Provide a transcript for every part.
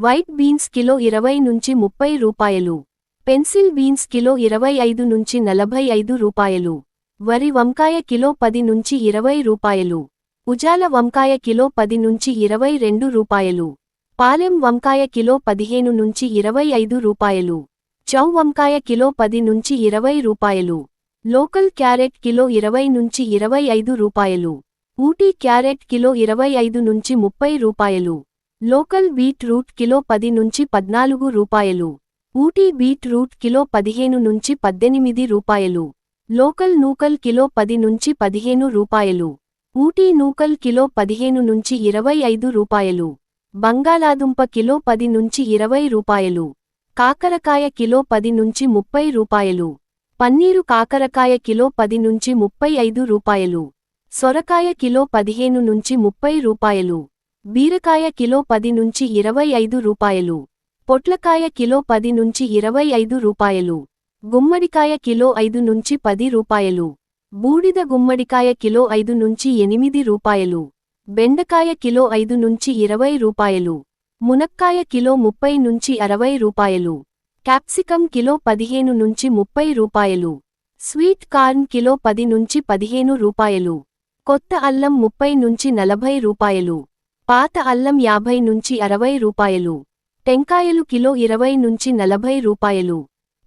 White beans kilo ఇరవై నుంచి ముప్పై రూపాయలు. పెన్సిల్ బీన్స్ కిలో ఇరవై ఐదు నుంచి నలభై ఐదు రూపాయలు. వరి వంకాయ కిలో పది నుంచి ఇరవై రూపాయలు. ఉజాల వంకాయ కిలో పది నుంచి ఇరవై రెండు రూపాయలు. పాలెం వంకాయ కిలో పదిహేను నుంచి ఇరవై ఐదు రూపాయలు. చౌ వంకాయ కిలో పది నుంచి ఇరవై రూపాయలు. లోకల్ క్యారెట్ కిలో ఇరవై నుంచి ఇరవై ఐదు రూపాయలు. ఊటీ క్యారెట్ కిలో ఇరవై ఐదు నుంచి ముప్పై రూపాయలు. లోకల్ బీట్ రూట్ కిలో పది నుంచి పద్నాలుగు రూపాయలు. ఊటీ బీట్ రూట్ కిలో పదిహేను నుంచి పద్దెనిమిది రూపాయలు. లోకల్ నూకల్ కిలో పది నుంచి పదిహేను రూపాయలు. ఊటీ నూకల్ కిలో పదిహేను నుంచి ఇరవై ఐదు రూపాయలు. బంగాళాదుంప కిలో పది నుంచి ఇరవై రూపాయలు. కాకరకాయ కిలో పది నుంచి ముప్పై రూపాయలు. పన్నీరు కాకరకాయ కిలో పది నుంచి ముప్పై ఐదు రూపాయలు. సొరకాయ కిలో పదిహేను నుంచి ముప్పై రూపాయలు. బీరకాయ కిలో పది నుంచి ఇరవై ఐదు రూపాయలు. పొట్లకాయ కిలో పది నుంచి ఇరవై ఐదు రూపాయలు. గుమ్మడికాయ కిలో ఐదు నుంచి పది రూపాయలు. బూడిద గుమ్మడికాయ కిలో ఐదు నుంచి ఎనిమిది రూపాయలు. బెండకాయ కిలో ఐదు నుంచి ఇరవై రూపాయలు. మునక్కాయ కిలో ముప్పై నుంచి అరవై రూపాయలు. క్యాప్సికం కిలో పదిహేను నుంచి ముప్పై రూపాయలు. స్వీట్ కార్న్ కిలో పది నుంచి పదిహేను రూపాయలు. కొత్త అల్లం ముప్పై నుంచి నలభై రూపాయలు. పాత అల్లం యాభై నుంచి అరవై రూపాయలు టెంకాయలు కిలో ఇరవై నుంచి నలభై రూపాయలు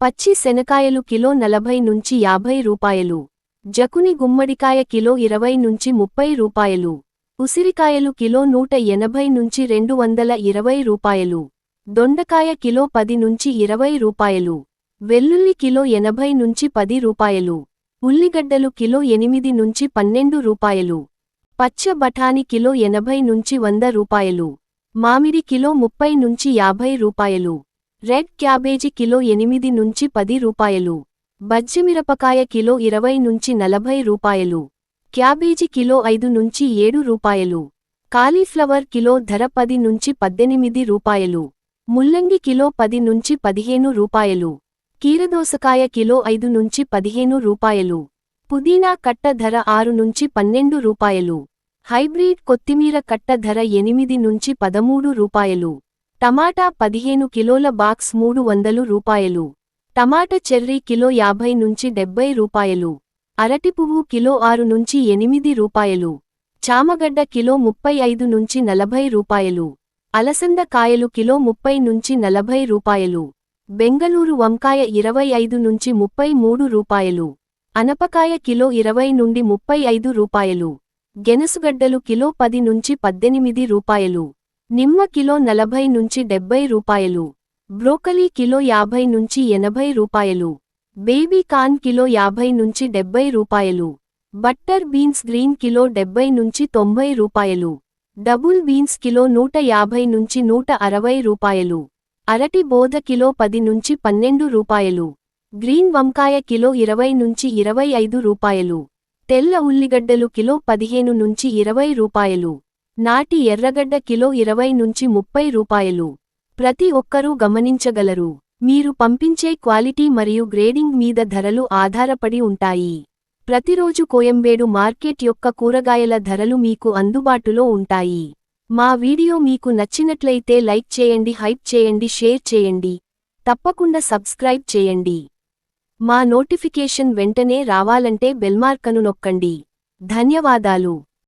పచ్చి శనకాయలు కిలో నలభై నుంచి యాభై రూపాయలు జకుని గుమ్మడికాయ కిలో ఇరవై నుంచి ముప్పై రూపాయలు ఉసిరికాయలు కిలో నూట ఎనభై నుంచి రెండు వందల ఇరవై రూపాయలు దొండకాయ కిలో పది నుంచి ఇరవై రూపాయలు వెల్లుల్లి కిలో ఎనభై నుంచి పది రూపాయలు ఉల్లిగడ్డలు కిలో ఎనిమిది నుంచి పన్నెండు రూపాయలు పచ్చ బఠాని కిలో ఎనభై నుంచి వంద రూపాయలు. మామిడి కిలో ముప్పై నుంచి యాభై రూపాయలు. రెడ్ క్యాబేజీ కిలో ఎనిమిది నుంచి పది రూపాయలు. బజ్జిమిరపకాయ కిలో ఇరవై నుంచి నలభై రూపాయలు. క్యాబేజీ కిలో ఐదు నుంచి ఏడు రూపాయలు. కాలీఫ్లవర్ కిలో ధర పది నుంచి పద్దెనిమిది రూపాయలు. ముల్లంగి కిలో పది నుంచి పదిహేను రూపాయలు. కీరదోసకాయ కిలో ఐదు నుంచి పదిహేను రూపాయలు. పుదీనా కట్ట ధర ఆరు నుంచి పన్నెండు రూపాయలు. హైబ్రిడ్ కొత్తిమీర కట్ట ధర ఎనిమిది నుంచి పదమూడు రూపాయలు. టమాటా పదిహేను కిలోల బాక్స్ మూడు వందలు రూపాయలు. టమాటా చెర్రీ కిలో యాభై నుంచి డెబ్బై రూపాయలు. అరటి పువ్వు కిలో ఆరు నుంచి ఎనిమిది రూపాయలు. చామగడ్డ కిలో ముప్పై ఐదు నుంచి నలభై రూపాయలు. అలసంద కాయలు కిలో ముప్పై నుంచి నలభై రూపాయలు. బెంగళూరు వంకాయ ఇరవై ఐదు నుంచి ముప్పై మూడు రూపాయలు. అనపకాయ కిలో ఇరవై నుండి ముప్పై ఐదు రూపాయలు. గెనసుగడ్డలు కిలో పది నుంచి పద్దెనిమిది రూపాయలు. నిమ్మ కిలో నలభై నుంచి డెబ్బై రూపాయలు. బ్రోకలీ కిలో యాభై నుంచి ఎనభై రూపాయలు. బేబీ కార్న్ కిలో యాభై నుంచి డెబ్బై రూపాయలు. బట్టర్ బీన్స్ గ్రీన్ కిలో డెబ్బై నుంచి తొంభై రూపాయలు. డబుల్ బీన్స్ కిలో నూట యాభై నుంచి నూట అరవై రూపాయలు. అరటి బోధ కిలో పది నుంచి పన్నెండు రూపాయలు. గ్రీన్ వంకాయ కిలో ఇరవై నుంచి ఇరవై ఐదు రూపాయలు. తెల్ల ఉల్లిగడ్డలు కిలో పదిహేను నుంచి ఇరవై రూపాయలు. నాటి ఎర్రగడ్డ కిలో ఇరవై నుంచి ముప్పై రూపాయలు. ప్రతి ఒక్కరూ గమనించగలరు. మీరు పంపించే క్వాలిటీ మరియు గ్రేడింగ్ మీద ధరలు ఆధారపడి ఉంటాయి. ప్రతిరోజు కోయంబేడు మార్కెట్ యొక్క కూరగాయల ధరలు మీకు అందుబాటులో ఉంటాయి. మా వీడియో మీకు నచ్చినట్లయితే లైక్ చేయండి హైప్ చేయండి షేర్ చేయండి. తప్పకుండా సబ్స్క్రైబ్ చేయండి. మా నోటిఫికేషన్ వెంటనే రావాలంటే బెల్మార్కను నొక్కండి. ధన్యవాదాలు.